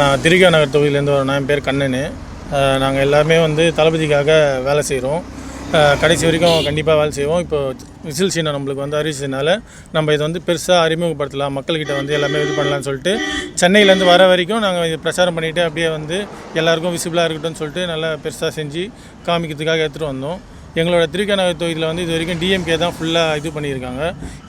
நான் திருக்கா நகர் தொகுதியிலேருந்து வரேன் என் பேர் கண்ணனு. நாங்கள் எல்லாருமே வந்து தளபதிக்காக வேலை செய்கிறோம் கடைசி வரைக்கும் கண்டிப்பாக வேலை செய்வோம். இப்போ விசில் சீனை நம்மளுக்கு வந்து அறிவிச்சதுனால நம்ம இதை வந்து பெருசாக அறிமுகப்படுத்தலாம். மக்கள்கிட்ட வந்து எல்லாமே இது பண்ணலாம்னு சொல்லிட்டு சென்னையிலேருந்து வர வரைக்கும் நாங்கள் இது பிரச்சாரம் பண்ணிவிட்டு அப்படியே வந்து எல்லாருக்கும் விசிபிளாக இருக்கட்டும்னு சொல்லிட்டு நல்லா பெருசாக செஞ்சு காமிக்கிறதுக்காக எடுத்துகிட்டு வந்தோம். எங்களோட திருக்கநகர் தொகுதியில் வந்து இது வரைக்கும் டிஎம்கே தான் ஃபுல்லாக இது பண்ணியிருக்காங்க.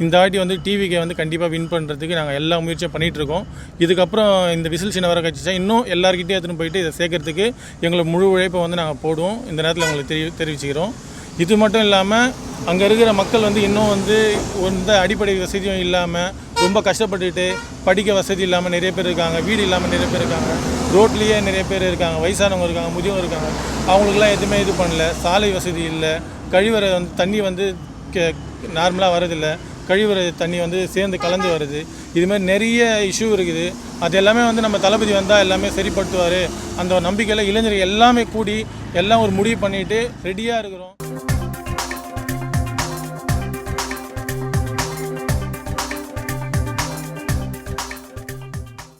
இந்த வாட்டி வந்து டிவிகே வந்து கண்டிப்பாக வின் பண்ணுறதுக்கு நாங்கள் எல்லா முயற்சியும் பண்ணிகிட்ருக்கோம் இதுக்கப்புறம் இந்த விசில் சின்ன வர கட்சிச்சா இன்னும் எல்லாருக்கிட்டே எடுத்துன்னு போயிட்டு இதை சேர்க்கறதுக்கு எங்களை முழு உழைப்பை வந்து நாங்கள் போடுவோம். இந்த நேரத்தில் உங்களுக்கு தெரி தெரிவிச்சுக்கிறோம். இது மட்டும் இல்லாமல் அங்கே இருக்கிற மக்கள் வந்து இன்னும் வந்து எந்த அடிப்படை வசதியும் இல்லாமல் ரொம்ப கஷ்டப்பட்டுட்டு படிக்க வசதி இல்லாமல் நிறைய பேர் இருக்காங்க வீடு இல்லாமல் நிறைய பேர் இருக்காங்க ரோட்லேயே நிறைய பேர் இருக்காங்க வயசானவங்க இருக்காங்க முதியவங்க இருக்காங்க. அவங்களுக்குலாம் எதுவுமே இது பண்ணல. சாலை வசதி இல்லை. கழிவறை வந்து தண்ணி வந்து நார்மலாக வரதில்லை கழிவறை தண்ணி வந்து சேர்ந்து கலந்து வருது. இது மாதிரி நிறைய இஷ்யூ இருக்குது. அது எல்லாமே வந்து நம்ம தளபதி வந்தால் எல்லாமே சரிப்படுத்துவார். அந்த நம்பிக்கையில் இளைஞர்கள் எல்லாமே கூடி எல்லாம் ஒரு முடிவு பண்ணிட்டு ரெடியாக இருக்கிறோம்.